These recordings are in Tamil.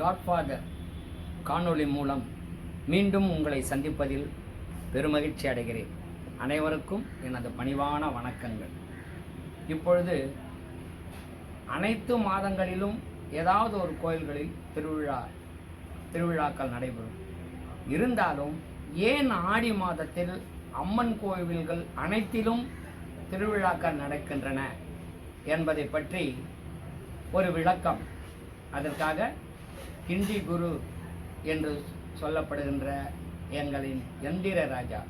காட்ஃபாதர் காணொளி மூலம் மீண்டும் உங்களை சந்திப்பதில் பெருமகிழ்ச்சி அடைகிறேன். அனைவருக்கும் எனது பணிவான வணக்கங்கள். இப்பொழுது அனைத்து மாதங்களிலும் ஏதாவது ஒரு கோயில்களில் திருவிழா திருவிழாக்கள் நடைபெறும். இருந்தாலும் ஏன் ஆடி மாதத்தில் அம்மன் கோவில்கள் அனைத்திலும் திருவிழாக்கள் நடக்கின்றன என்பதை பற்றி ஒரு விளக்கம். அதற்காக ஹிந்தி குரு என்று சொல்லப்படுகின்ற எங்களின் எந்திர ராஜா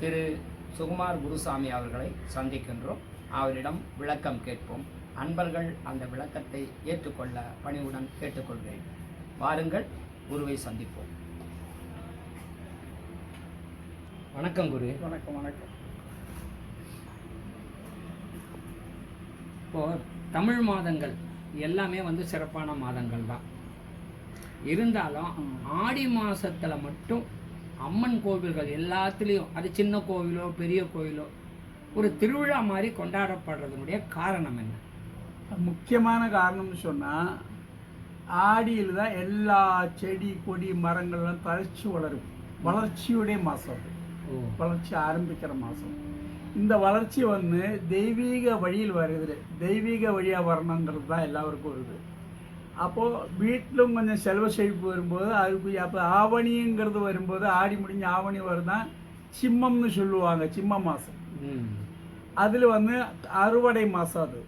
திரு சுகுமார் குருசாமி அவர்களை சந்திக்கின்றோம். அவரிடம் விளக்கம் கேட்போம். அன்பர்கள் அந்த விளக்கத்தை ஏற்றுக்கொள்ள பணிவுடன் கேட்டுக்கொள்கிறேன். வாருங்கள் குருவை சந்திப்போம். வணக்கம் குரு. வணக்கம் வணக்கம். இப்போ தமிழ் மாதங்கள் எல்லாமே வந்து சிறப்பான மாதங்கள் தான் இருந்தாலும் ஆடி மாசத்துல மட்டும் அம்மன் கோவில்கள் எல்லாத்துலேயும் அது சின்ன கோவிலோ பெரிய கோவிலோ ஒரு திருவிழா மாதிரி கொண்டாடப்படுறதுனுடைய காரணம் என்ன? முக்கியமான காரணம்னு சொன்னால் ஆடியில் தான் எல்லா செடி கொடி மரங்கள்லாம் தழைச்சி வளரும். வளர்ச்சியுடைய மாதம் அது. ஓ. வளர்ச்சி ஆரம்பிக்கிற மாதம் இந்த வளர்ச்சி வந்து தெய்வீக வழியில் வருது. தெய்வீக வழியாக வரணுங்கிறது தான் எல்லாருக்கும் வருது. அப்போது வீட்டிலும் கொஞ்சம் செல்வ செழிப்பு வரும்போது அதுக்கு அப்போ ஆவணிங்கிறது வரும்போது ஆடி முடிஞ்சு ஆவணி வருதான் சிம்மம்னு சொல்லுவாங்க சிம்ம மாதம் ம் அதில் வந்து அறுவடை மாதம் அது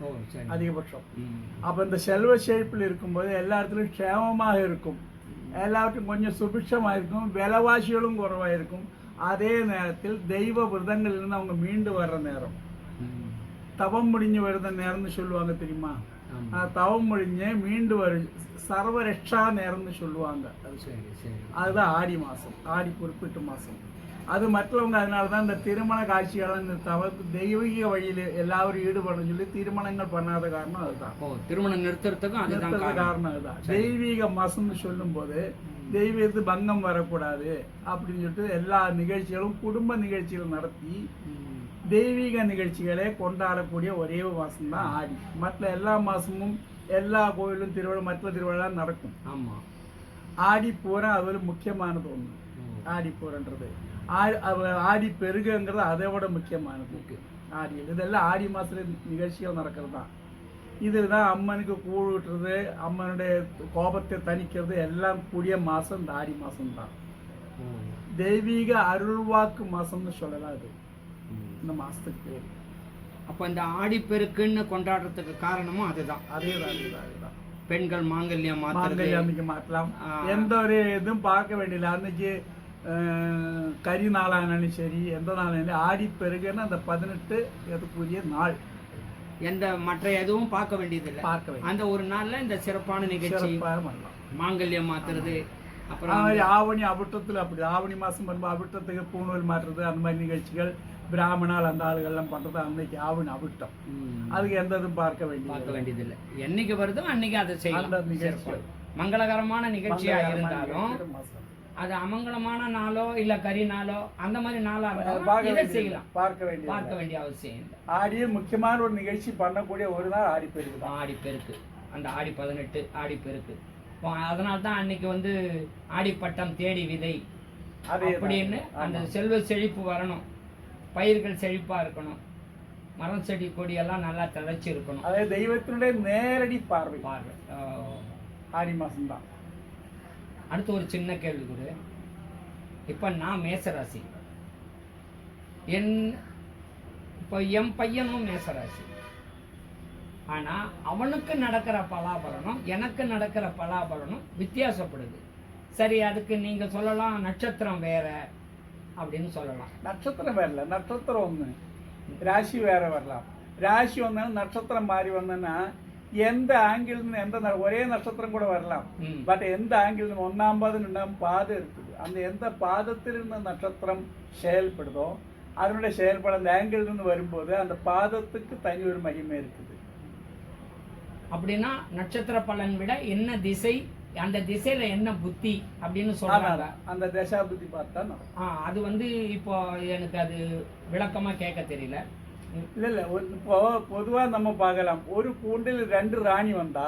ஓ சரி அதிகபட்சம் ம் அப்போ இந்த செல்வ செழிப்பில் இருக்கும்போது எல்லா இடத்துலையும் க்ஷேமமாக இருக்கும் எல்லாவற்றும் கொஞ்சம் சுபிட்சமாக இருக்கும் விலைவாசிகளும் குறைவாக இருக்கும் அதே நேரத்தில் தெய்வ விரதங்களிலிருந்து அவங்க மீண்டு வர்ற நேரம் ம் தவம் முடிஞ்சு வருத நேரம்னு சொல்லுவாங்க தெரியுமா ஆமாம் ஆஹ் தவம் முடிஞ்சு மீண்டு வரும் சர்வரட்சா நேரம்னு சொல்லுவாங்க. அதுதான் ஆடி மாதம் ஆடி குறிப்பிட்ட மாதம் அது மற்றவங்க அதனால தான் இந்த திருமண காட்சிகளை இந்த தவ தெய்வீக வழியில் எல்லாரும் ஈடுபடணும்னு சொல்லி திருமணங்கள் பண்ணாத காரணம் அதுதான். ஓ திருமணம் நிறுத்துறதுக்கும் நிறுத்தறது காரணம். அதுதான். தெய்வீக மாசம்னு சொல்லும்போது தெய்வீகத்து பங்கம் வரக்கூடாது அப்படின்னு சொல்லிட்டு எல்லா நிகழ்ச்சிகளும் குடும்ப நிகழ்ச்சிகள் நடத்தி. தெய்வீக நிகழ்ச்சிகளே கொண்டாடக்கூடிய ஒரே மாசம் தான் ஆடி. மற்ற எல்லா மாசமும் எல்லா கோயிலும் திருவிழா மற்ற திருவிழா நடக்கும். ஆமா. ஆடி பூரா அது ஒரு முக்கியமானது ஒன்று. ஆடி பூரன்றது ஆடி ஆடி பெருகுங்கிறது அதை விட முக்கியமானது. ஆடியில் இதெல்லாம் ஆடி மாசத்துல நிகழ்ச்சிகள் நடக்கிறது தான் இதில் தான் அம்மனுக்கு கூழ் ஊட்டுறது அம்மனுடைய கோபத்தை தணிக்கிறது எல்லாம் கூடிய மாதம் இந்த ஆடி மாதம் தான். தெய்வீக அருள்வாக்கு மாதம்னு சொல்லலாம் அது. இந்த மாதத்துக்கு பேர். அப்போ இந்த ஆடிப்பெருக்குன்னு கொண்டாடுறதுக்கு காரணமும் அதுதான். அதே தான் அதுதான். பெண்கள் மாங்கல்யம் மாத்துறது. மாங்கல்யம் அன்னைக்கு மாற்றலாம். எந்த ஒரு இதுவும் பார்க்க வேண்டியதில்லை. அன்னைக்கு கரி நாளானாலும் சரி எந்த நாளானாலும் ஆடி பெருகுன்னு அந்த பதினெட்டு அதுக்குரிய நாள். எந்த மற்ற எதுவும் பார்க்க வேண்டியதில்லை. பார்க்க அந்த ஒரு நாள்ல இந்த சிறப்பான நிகழ்ச்சி மாங்கல்யம் மாத்துறது ஆவணி அவிட்டத்தில் அப்படி ஆவணி மாதம் வரும்போது அவிட்டத்துக்கு பூணூல் மாற்றுறது அந்த மாதிரி நிகழ்ச்சிகள் பிராமணால் அந்த ஆளுகள்லாம் பண்ணுறது அன்னைக்கு ஆவணி அவிட்டம். ம், அதுக்கு எந்த இதுவும் பார்க்க வேண்டியது பார்க்க வேண்டியதில்லை. என்னைக்கு வருதோ அன்னைக்கு அதை செய்யலாம். சிறப்பா. மங்களகரமான நிகழ்ச்சியா இருந்தாலும். அது அமங்கலமான நாளோ இல்ல கரி நாளோ அந்த மாதிரி நாளா செய்யலாம். பார்க்க வேண்டியது பார்க்க வேண்டிய அவசியம் இல்லை. ஆடியில் முக்கியமான ஒரு நிகழ்ச்சி பண்ணக்கூடிய ஒரு நாள் ஆடி பெருக்கு ஆடி பெருக்கு அந்த ஆடி பதினெட்டு ஆடி பெருக்கு அதனால தான் அன்னைக்கு வந்து ஆடிப்பட்டம் தேடி விதை. அப்படின்னு அந்த. செல்வ செழிப்பு வரணும். பயிர்கள் செழிப்பா இருக்கணும். மரம் செடி கொடி எல்லாம் நல்லா தழைச்சி இருக்கணும். அதே தெய்வத்தினுடைய நேரடி பார்வை. பார்வை. ஆடி மாசம் தான் அடுத்து ஒரு சின்ன கேள்வி குரு இப்போ நான் மேசராசி. என் இப்போ என் பையனும் மேசராசி. ஆனா அவனுக்கு நடக்கிற பலாபலனும் எனக்கு நடக்கிற பலாபலனும் வித்தியாசப்படுது. சரி அதுக்கு நீங்க சொல்லலாம் நட்சத்திரம் வேற அப்படின்னு சொல்லலாம். நட்சத்திரம் வரல நட்சத்திரம் ஒண்ணு. ராசி வேற வரலாம். ராசி ஒன்று நட்சத்திரம் மாறி வந்ததுன்னா எந்த ஆங்கிள் எந்த ஒரே நட்சத்திரம் கூட வரலாம். பட் எந்த ஆங்கிள் ஒன்னாம் பாதம் ரெண்டாம் பாதம் இருக்குது. அந்த எந்த பாதத்தில் இருந்த நட்சத்திரம் செயல்படுதோ அதனுடைய செயல்பாடு அந்த ஆங்கிள் இருந்து வரும்போது அந்த பாதத்துக்கு தனி ஒரு மகிமை இருக்குது. அப்படின்னா நட்சத்திர பலன் விட என்ன திசை அந்த திசையில என்ன புத்தி அப்படின்னு சொல்றாங்க. அந்த தசாபுத்தி பார்த்தா நடக்கும். ஆ அது வந்து இப்போ எனக்கு அது விளக்கமா கேட்க தெரியல. இல்ல இல்ல இப்போ பொதுவா நம்ம பார்க்கலாம். ஒரு கூண்டில் ரெண்டு ராணி வந்தா.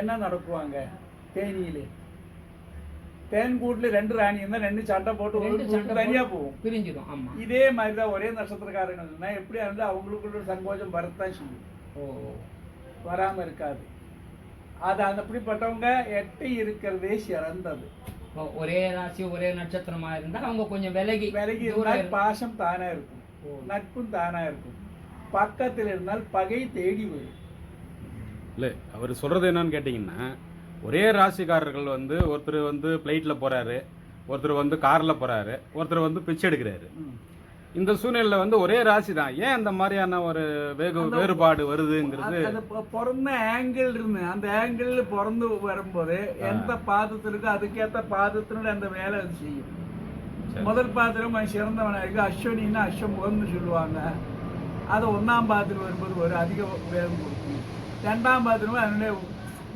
என்ன நடக்குவாங்க? தேனியிலே. தேன் கூட்டுல ரெண்டு ராணி இருந்தா ரெண்டு சண்டை போட்டு ஒரு சண்டை தனியா போகும். பிரிஞ்சிடும் ஆமா. இதே மாதிரி தான் ஒரே நட்சத்திரக்காரங்க எப்படியா இருந்தா அவங்களுக்குள்ள சங்கோஜம் வரத்தான் செய்யும். ஓ. வராம இருக்காது. அது அந்த அப்படிப்பட்டவங்க எட்டு இருக்கிறதே சிறந்தது. ஒரே ராசி ஒரே நட்சத்திரமா இருந்தா அவங்க கொஞ்சம் விலகி விலகி இருந்தால் இரு- பாசம் தானா இருக்கும். ஓ. நட்பும் தானா இருக்கும். பக்கத்தில் இருந்தால் பகை தேடி வரும். இல்லை அவர் சொல்கிறது என்னன்னு கேட்டிங்கன்னா ஒரே ராசிக்காரர்கள் வந்து ஒருத்தர் வந்து ஃப்ளைட்டில் போகிறாரு ஒருத்தர் வந்து காரில் போகிறாரு ஒருத்தர் வந்து பிச்சை எடுக்கிறாரு. இந்த சூழ்நிலையில் வந்து ஒரே ராசி தான் ஏன் அந்த மாதிரியான ஒரு வேகு வேறுபாடு வருதுங்கிறது? பிறந்த ஆங்கிள் இருந்து அந்த ஆங்கிள் பிறந்து வரும்போது எந்த பாதத்தில் இருக்கோ அதுக்கேற்ற பாதத்தினுடைய அந்த வேலை அது செய்யும். முதல் பாத்திரம் சிறந்தவனா இருக்கு. அஸ்வனின்னா அஸ்வமுகம்னு சொல்லுவாங்க. அது ஒன்றாம் பாத்திரம் வரும்போது ஒரு அதிக வேகம் கொடுக்கும். ரெண்டாம் பாத்திரம் அதனுடைய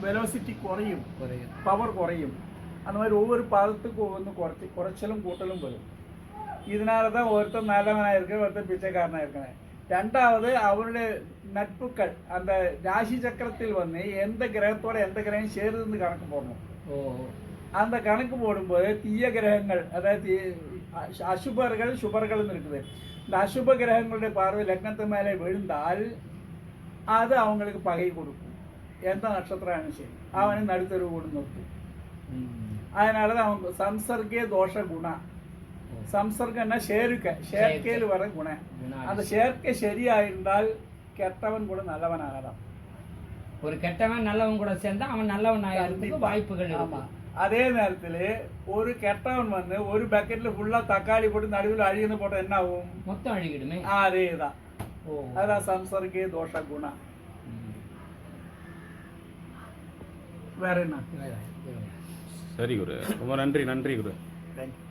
வெலோசிட்டி குறையும். குறையும். பவர் குறையும். அந்த மாதிரி ஒவ்வொரு பாதத்துக்கும் ஒவ்வொன்று குறைச்சி குறைச்சலும் கூட்டலும் வரும். இதனால தான் ஒருத்தன் நல்லவனாக இருக்க ஒருத்தன் பிச்சைக்காரனாக இருக்கான் ரெண்டாவது அவருடைய நட்புகள் அந்த ராசி சக்கரத்தில் வந்து எந்த கிரகத்தோட எந்த கிரகம் சேருதுன்னு கணக்கு போடணும் ஓ அந்த கணக்கு போடும்போது தீய கிரகங்கள் அதாவது தீ- அசு- அசுபர்கள் சுபர்கள்னு இருக்குது இந்த அசுப கிரகங்களுடைய பார்வை லக்னத்து மேலே விழுந்தால் அது அவங்களுக்கு பகை கொடுக்கும் எந்த நட்சத்திரம் சரி அவனை நடுத்தருவு கொண்டு நிறுத்தும் ம். அதனால தான் அவங்க சம்சர்க்கே சம்சர்க்கன்னா சேர்க்கை. சேர்க்கையில் வர குணம். குணா. அந்த சேர்க்கை சரியாயிருந்தால் கெட்டவன் கூட நல்லவன் ஆகலாம். ஒரு கெட்டவன் நல்லவன் கூட சேர்ந்தா அவன் நல்லவன் ஆகிறதுக்கு வாய்ப்புகள் ஆமா. இருக்கு அதே நேரத்தில் ஒரு கெட்டவன் வந்து ஒரு பக்கெட்ல ஃபுல்லா தக்காளி போட்டு நடுவில் அழியுன்னு போட்டா என்ன ஆகும்? மொத்தம் அழுகிடுமே. அதே தான் ஓ. அதான் சம்சர்க்கே தோஷ குணா ம். வேற என்ன. சரி குரு. ரொம்ப நன்றி நன்றி குரு. தேங்க்யூ